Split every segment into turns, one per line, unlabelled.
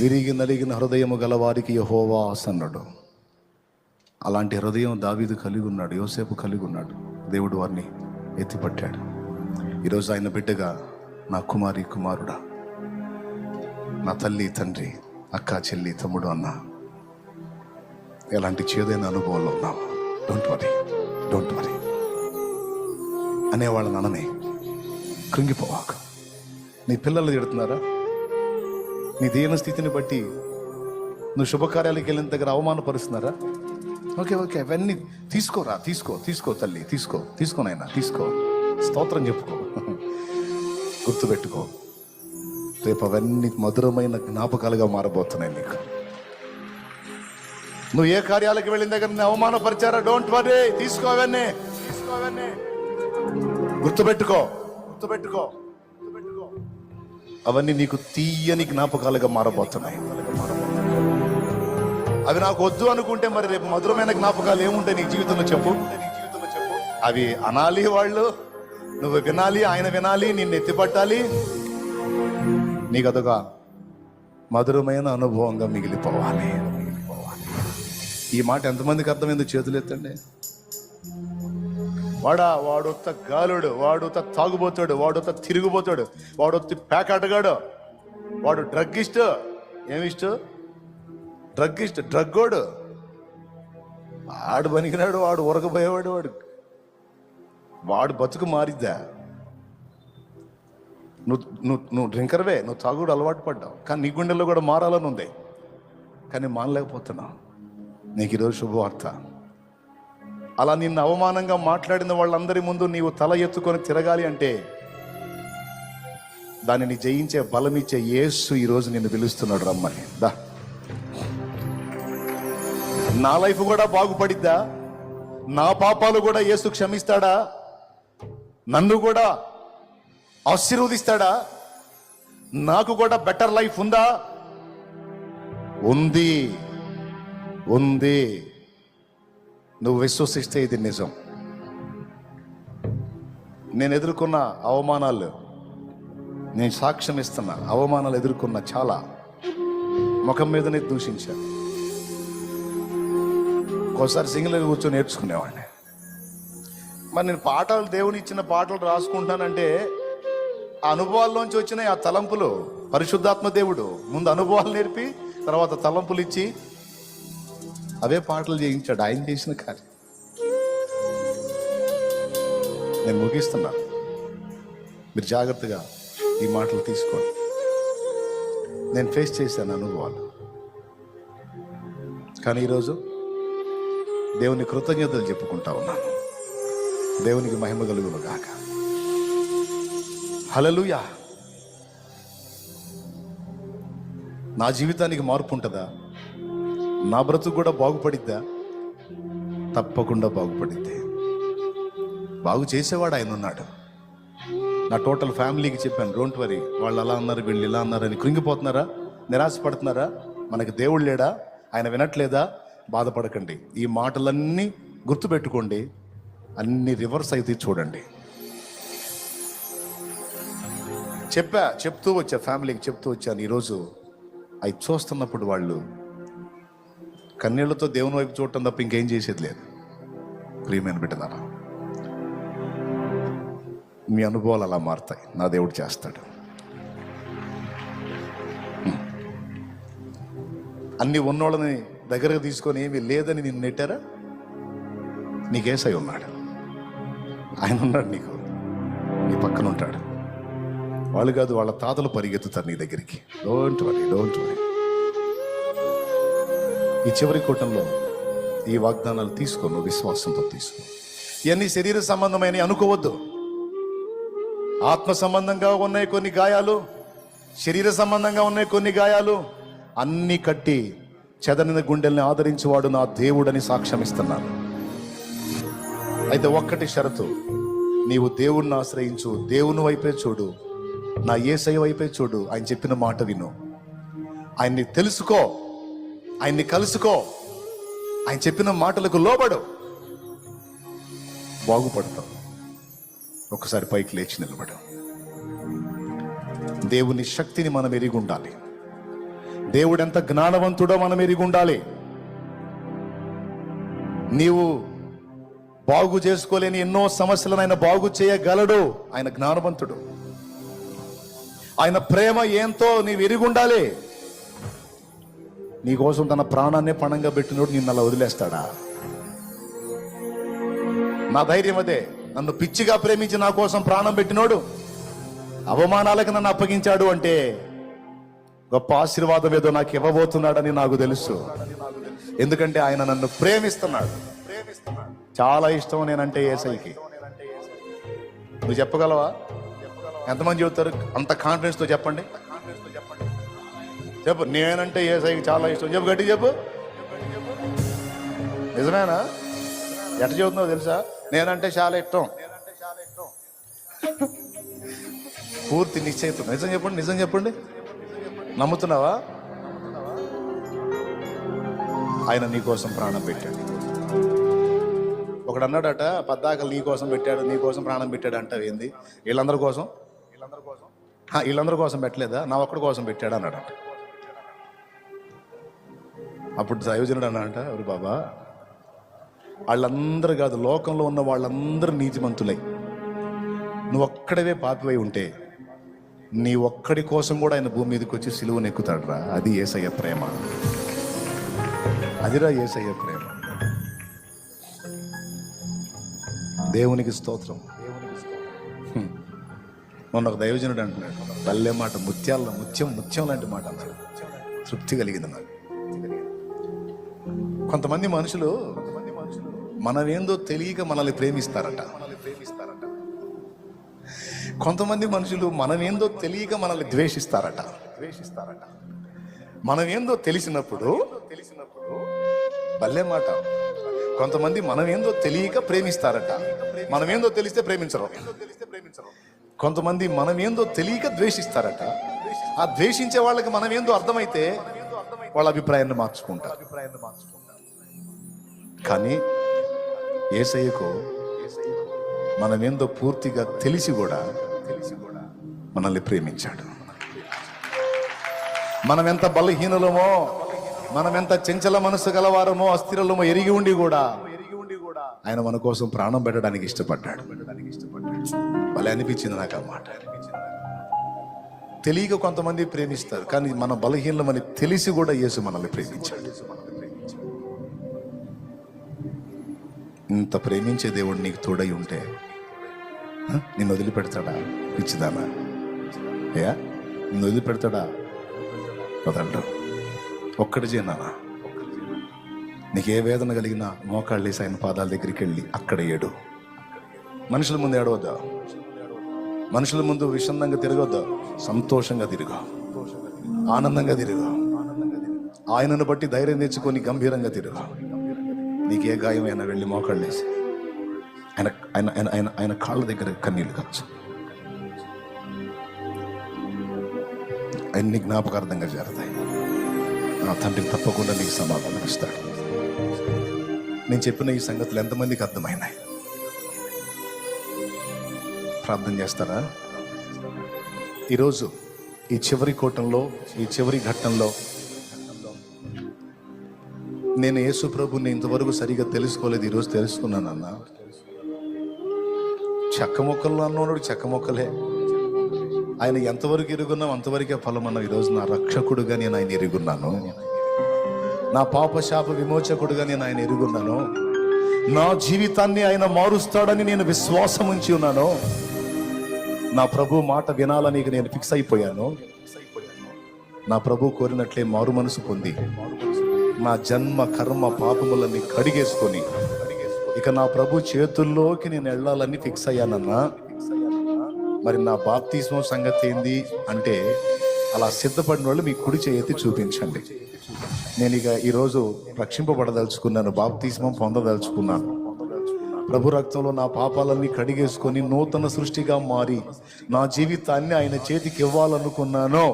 విరిగి నలిగిన హృదయము గలవారికి యహోవాస్ అన్నాడు అలాంటి హృదయం దావీదు కలిగి ఉన్నాడు యోసేపు కలిగి ఉన్నాడు. దేవుడు వారిని ఎత్తిపట్టాడు. ఈరోజు ఆయన బిడ్డగా నా కుమారి కుమారుడా నా తల్లి తండ్రి అక్క చెల్లి తమ్ముడు అన్న ఎలాంటి చేదైన అనుభవంలో ఉన్నావు? డోంట్ వరీ డోంట్ వరీ అనేవాళ్ళని అననే కృంగిపోవాక. నీ పిల్లలు తిడుతున్నారా? నీ దీన స్థితిని బట్టి నువ్వు శుభకార్యాలకు వెళ్ళిన దగ్గర అవమానపరుస్తున్నారా? Okay okay. అవన్నీ తీసుకోరా తీసుకో తీసుకో తల్లి తీసుకో తీసుకోనైనా తీసుకో. స్తోత్రం చెప్పుకో. గుర్తుపెట్టుకో. రేపు అవన్నీ మధురమైన జ్ఞాపకాలుగా మారబోతున్నాయి నీకు. నువ్వు ఏ కార్యాలకు వెళ్ళిన దగ్గర నిన్ను అవమానపరిచారా? డోంట్ వరీ తీసుకోవన్నీ తీసుకోవన్నీ గుర్తుపెట్టుకో. గుర్తుపెట్టుకో. అవన్నీ నీకు తీయని జ్ఞాపకాలుగా మారబోతున్నాయి. అవి నాకు వద్దు అనుకుంటే మరి రేపు మధురమైన జ్ఞాపకాలు ఏముంటాయి నీ జీవితంలో చెప్పు? అవి అనాలి వాళ్ళు నువ్వు వినాలి ఆయన వినాలి నిన్ను ఎత్తిపట్టాలి. నీకు అదొక మధురమైన అనుభవంగా మిగిలిపోవాలి. మిగిలిపోవాలి ఈ మాట ఎంతమందికి అర్థమైంది చేతులు ఎత్తండి వాడా వాడొత్త గాలుడు వాడొత్త తాగుబోతాడు వాడొత్త తిరిగిపోతాడు వాడొత్తి పేకాటగాడు వాడు డ్రగ్ ఇష్ట ఏమిష్ట? డ్రగ్ ఇష్ట డ్రగ్గోడు. వాడు పనికినాడు వాడు ఉరకపోయేవాడు వాడు. వాడు బతుకు మారిద్దా? నువ్వు నువ్వు నువ్వు డ్రింకర్వే నువ్వు తాగుడు అలవాటు పడ్డావు. కానీ నీ గుండెల్లో కూడా మారాలని ఉంది. కానీ మానలేకపోతున్నావు. నీకు ఈరోజు శుభవార్త. అలా నిన్ను అవమానంగా మాట్లాడిన వాళ్ళందరి ముందు నీవు తల ఎత్తుకొని తిరగాలి అంటే దానిని జయించే బలమిచ్చే యేసు ఈరోజు నిన్ను పిలుస్తున్నాడు రమ్మని. దా. నా లైఫ్ కూడా బాగుపడిద్దా? నా పాపాలు కూడా యేసు క్షమిస్తాడా? నన్ను కూడా ఆశీర్వదిస్తాడా? నాకు కూడా బెటర్ లైఫ్ ఉందా? ఉంది. ఉంది. నువ్వు విశ్వసిస్తే ఇది నిజం. నేను ఎదుర్కొన్న అవమానాలు నేను సాక్ష్యం ఇస్తున్నా అవమానాలు ఎదుర్కొన్న చాలా ముఖం మీదనే దూషించాను ఒకసారి సింగిల్ కూర్చొని నేర్చుకునేవాడిని. మరి నేను పాటలు దేవుని ఇచ్చిన పాటలు రాసుకుంటానంటే ఆ అనుభవాల్లోంచి వచ్చిన ఆ తలంపులు. పరిశుద్ధాత్మ దేవుడు ముందు అనుభవాలు నేర్పి తర్వాత తలంపులు ఇచ్చి అవే పాటలు చేయించాడు. ఆయన చేసిన కార్యం. నేను ముగిస్తున్నాను మీరు జాగ్రత్తగా ఈ మాటలు తీసుకోండి. నేను ఫేస్ చేశాను అనుభవాలు. కానీ ఈరోజు దేవుని కృతజ్ఞతలు చెప్పుకుంటా ఉన్నాను. దేవునికి మహిమ కలుగునుగాక హలలుయా నా జీవితానికి మార్పు ఉంటుందా? నా బ్రతుకు కూడా బాగుపడిద్దా? తప్పకుండా బాగుపడిద్ది. బాగు చేసేవాడు ఆయన ఉన్నాడు. నా టోటల్ ఫ్యామిలీకి చెప్పాను డోంట్ వరీ వాళ్ళు అలా అన్నారు వీళ్ళు ఇలా అన్నారని కృంగిపోతున్నారా? నిరాశపడుతున్నారా? మనకి దేవుడు లేడా? ఆయన వినట్లేదా? బాధపడకండి. ఈ మాటలన్నీ గుర్తుపెట్టుకోండి. అన్ని రివర్స్ అయితే చూడండి. చెప్పా చెప్తూ వచ్చా ఫ్యామిలీకి చెప్తూ వచ్చాను. ఈరోజు అవి చూస్తున్నప్పుడు వాళ్ళు కన్నీళ్ళతో దేవుని వైపు చూడటం తప్ప ఇంకేం చేసేది లేదు. ప్రియమైన బిడ్డలారా మీ అనుభవాలు అలా మారుతాయి. నా దేవుడు చేస్తాడు. అన్ని ఉన్నోళ్ళని దగ్గరకు తీసుకొని ఏమీ లేదని నిన్ను నెట్టారా? నీకేసై ఉన్నాడు. ఆయన ఉన్నాడు నీకు. నీ పక్కన ఉంటాడు. వాళ్ళు కాదు వాళ్ళ తాతలు పరిగెత్తుతారు నీ దగ్గరికి. డోంట్ వరీ డోంట్ వరీ ఈ చివరి కూటంలో ఈ వాగ్దానాలు తీసుకో నువ్వు విశ్వాసంతో తీసుకో. ఇవన్నీ శరీర సంబంధమైన అనుకోవద్దు. ఆత్మ సంబంధంగా ఉన్నాయి కొన్ని గాయాలు శరీర సంబంధంగా ఉన్నాయి కొన్ని గాయాలు. అన్ని కట్టి చెదరిన గుండెల్ని ఆదరించేవాడు నా దేవుడని సాక్ష్యం ఇస్తున్నాను అయితే ఒక్కటి షరతు నీవు దేవుణ్ణి ఆశ్రయించు దేవుని వైపే చూడు నా ఏసై వైపే చూడు ఆయన చెప్పిన మాట విను. ఆయన్ని తెలుసుకో. ఆయన్ని కలుసుకో. ఆయన చెప్పిన మాటలకు లోబడు. బాగుపడతావు. ఒకసారి పైకి లేచి నిలబడు. దేవుని శక్తిని మనం ఎరిగి ఉండాలి. దేవుడు ఎంత జ్ఞానవంతుడో మనం ఎరిగి ఉండాలి. నీవు బాగు చేసుకోలేని ఎన్నో సమస్యలను ఆయన బాగు చేయగలడు. ఆయన జ్ఞానవంతుడు. ఆయన ప్రేమ ఏంతో నీవు ఎరిగి ఉండాలి. నీకోసం తన ప్రాణాన్ని పణంగా పెట్టినోడు నిన్ను అలా వదిలేస్తాడా? నా ధైర్యం అదే. నన్ను పిచ్చిగా ప్రేమించి నా కోసం ప్రాణం పెట్టినోడు అవమానాలకు నన్ను అప్పగించాడు అంటే గొప్ప ఆశీర్వాదం ఏదో నాకు ఇవ్వబోతున్నాడని నాకు తెలుసు. ఎందుకంటే ఆయన నన్ను ప్రేమిస్తున్నాడు. చాలా ఇష్టం నేనంటే ఏసైకి. నువ్వు చెప్పగలవా? ఎంతమంది చెబుతారు? అంత కాన్ఫిడెన్స్తో చెప్పండి. చెప్పు నేనంటే ఏసైకి చాలా ఇష్టం. చెప్పు గట్టి చెప్పు. నిజమేనా? ఎట్ట చెబుతున్నావు తెలుసా? నేనంటే చాలా ఇష్టం. పూర్తి నిశ్చయితం. నిజం చెప్పండి నిజం చెప్పండి. నమ్ముతున్నావా? ఆయన నీ కోసం ప్రాణం పెట్టాడు. ఒకడు అన్నాడట పద్దాకలు నీ కోసం పెట్టాడు నీ కోసం ప్రాణం పెట్టాడు అంటావు ఏంది? వీళ్ళందరి కోసం. హా, వీళ్ళందరి కోసం పెట్టలేదా? నా ఒక్కడి కోసం పెట్టాడు అన్నాడట. అప్పుడు దైవజనుడు అన్నాడట ఎవరు బాబా వాళ్ళందరూ కాదు లోకంలో ఉన్న వాళ్ళందరూ నీతిమంతులై. నువ్వు ఒక్కడవే పాపివై ఉంటే నీ ఒక్కడి కోసం కూడా ఆయన భూమి మీదకి వచ్చి సిలువను ఎక్కుతాడురా. అది ఏసయ్య ప్రేమ. అదిరా ఏసయ్య ప్రేమ. దేవునికి స్తోత్రం. హ్మ్. మొన్న ఒక దైవజనుడు అంటున్నాడు పల్లె మాట ముత్యాల ముత్యం ముత్యం లాంటి మాట అన్నాడు. తృప్తి కలిగింది నాకు. కొంతమంది మనుషులు మనమేందో తెలియక మనల్ని ప్రేమిస్తారట. కొంతమంది మనుషులు మనమేందో తెలియక మనల్ని ద్వేషిస్తారట. ద్వేషిస్తారట మనమేందో తెలిసినప్పుడు తెలిసినప్పుడు భలే మాట. కొంతమంది మనమేందో తెలియక ప్రేమిస్తారట. మనమేందో తెలిస్తే ప్రేమించరు. కొంతమంది మనమేందో తెలియక ద్వేషిస్తారట. ఆ ద్వేషించే వాళ్ళకి మనమేందో అర్థమైతే వాళ్ళ అభిప్రాయాన్ని మార్చుకుంటారు అభిప్రాయాన్ని మార్చుకుంటారు. కానీ ఏసయ్యకు మనమేందో పూర్తిగా తెలిసి కూడా తెలిసి కూడా మనల్ని ప్రేమించాడు. మనం ఎంత బలహీనులమో మనం ఎంత చెంచల మనసు గలవారమో అస్థిరలమో ఎరిగి ఉండి కూడా ఆయన మన కోసం ప్రాణం పెట్టడానికి ఇష్టపడ్డాడు. భలే అనిపించింది నాకు ఆ మాట. తెలియక కొంతమంది ప్రేమిస్తారు కానీ మన బలహీనమని తెలిసి కూడా యేసు మనల్ని ప్రేమించాడు. ఇంత ప్రేమించే దేవుడు నీకు తోడై ఉంటే నిన్ను వదిలిపెడతాడా పిచ్చిదానా? అయ్యా నిన్ను వదిలిపెడతాడా? వదలడు. ఒక్కటి చేయనా నీకు ఏ వేదన కలిగినా మోకాళ్ళు ఆయన పాదాల దగ్గరికి వెళ్ళి అక్కడ ఏడు. మనుషుల ముందు ఏడవద్దా. మనుషుల ముందు విషందంగా తిరగొద్దా. సంతోషంగా తిరుగు. ఆనందంగా తిరుగు. ఆయనను బట్టి ధైర్యం తెచ్చుకొని గంభీరంగా తిరుగు. నీకు ఏ గాయమైనా వెళ్ళి మోకాళ్ళు వేసి. ఆయన ఆయన ఆయన ఆయన ఆయన కాళ్ళ దగ్గర కన్నీళ్ళు కావచ్చు అన్ని జ్ఞాపకార్థంగా జరుగుతాయి నా తండ్రి తప్పకుండా నీకు సమాధానం ఇస్తాడు. నేను చెప్పిన ఈ సంగతులు ఎంతమందికి అర్థమైనాయి? ప్రార్థన చేస్తారా? ఈరోజు ఈ చివరి కూటంలో ఈ చివరి ఘట్టంలో నేను యేసు ప్రభుని ఇంతవరకు సరిగా తెలుసుకోలేదు ఈరోజు తెలుసుకున్నానన్న చెక్క మొక్కలు అన్నోడు చెక్క మొక్కలే. ఆయన ఎంతవరకు ఇరుగున్నాం అంతవరకే ఫలమన్న ఈరోజు నా రక్షకుడుగా నేను ఆయన ఎరుగున్నాను. నా పాప శాప విమోచకుడుగా నేను ఆయన ఎరుగున్నాను. నా జీవితాన్ని ఆయన మారుస్తాడని నేను విశ్వాసం ఉంచి ఉన్నాను. నా ప్రభు మాట వినాలని నేను ఫిక్స్ అయిపోయాను. నా ప్రభు కోరినట్లే మారు మనసు పొంది. నా జన్మ కర్మ పాపములన్నీ కడిగేసుకొని ఇక నా ప్రభు చేతుల్లోకి నేను వెళ్ళాలని ఫిక్స్ అయ్యానన్నా. మరి నా బాప్తిస్మం సంగతి ఏంది అంటే అలా సిద్ధపడిన వాళ్ళు మీ కుడి చేయెత్తి చూపించండి. నేను ఇక ఈరోజు రక్షింపబడదలుచుకున్నాను బాప్తిస్మం పొందదలుచుకున్నాను. ప్రభు రక్తంలో నా పాపాలన్నీ కడిగేసుకొని నూతన సృష్టిగా మారి నా జీవితాన్ని ఆయన చేతికి ఇవ్వాలనుకున్నాను.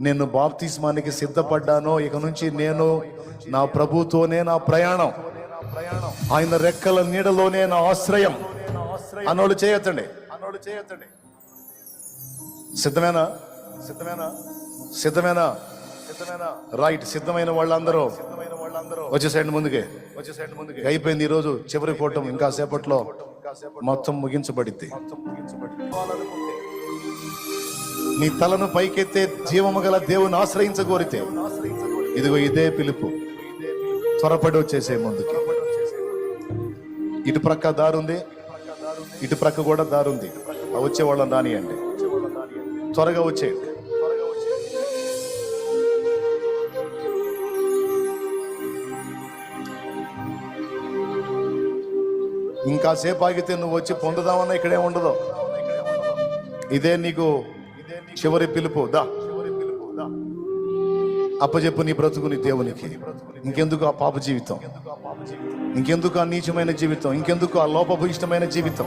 నేను బాప్తిస్మానికి సిద్ధపడ్డానో ఇక నుంచి నేను నా ప్రభుతోనే నా ప్రయాణం. ఆయన రెక్కల నీడలోనే నా ఆశ్రయం. అన్నోళ్ళు చేయొచ్చండి అన్నోళ్ళు చేయొచ్చండి సిద్ధమేనా? సిద్ధమేనా? సిద్ధమేనా? సిద్ధమేనా రైట్ సిద్ధమైన వాళ్ళందరూ వచ్చేసేయండి ముందుకే వచ్చేసేయండి ముందుకే. అయిపోయింది ఈ రోజు చివరి కూటం ఇంకా సేపట్లో మొత్తం ముగించబడింది మొత్తం ముగించబడింది నీ తలను పైకెత్తే జీవము గల దేవుని ఆశ్రయించగోరితే ఇదిగో ఇదే పిలుపు. త్వరపడి వచ్చేసే ముందుకి. ఇటు ప్రక్క దారుంది ఇటు ప్రక్క కూడా దారుంది. ఆ వచ్చే వాళ్ళని రానియండి. త్వరగా వచ్చేయండి. ఇంకా సేపు ఆగితే నువ్వు వచ్చి పొందుదామన్నా ఇక్కడే ఉండదు. ఇదే నీకు చివరి పిలుపు దా. అప్పచెప్పు నీ బ్రతుకు నీ దేవునికి. ఇంకెందుకు ఆ పాప జీవితం? ఇంకెందుకు ఆ నీచమైన జీవితం? ఇంకెందుకు ఆ లోపభూయిష్టమైన జీవితం?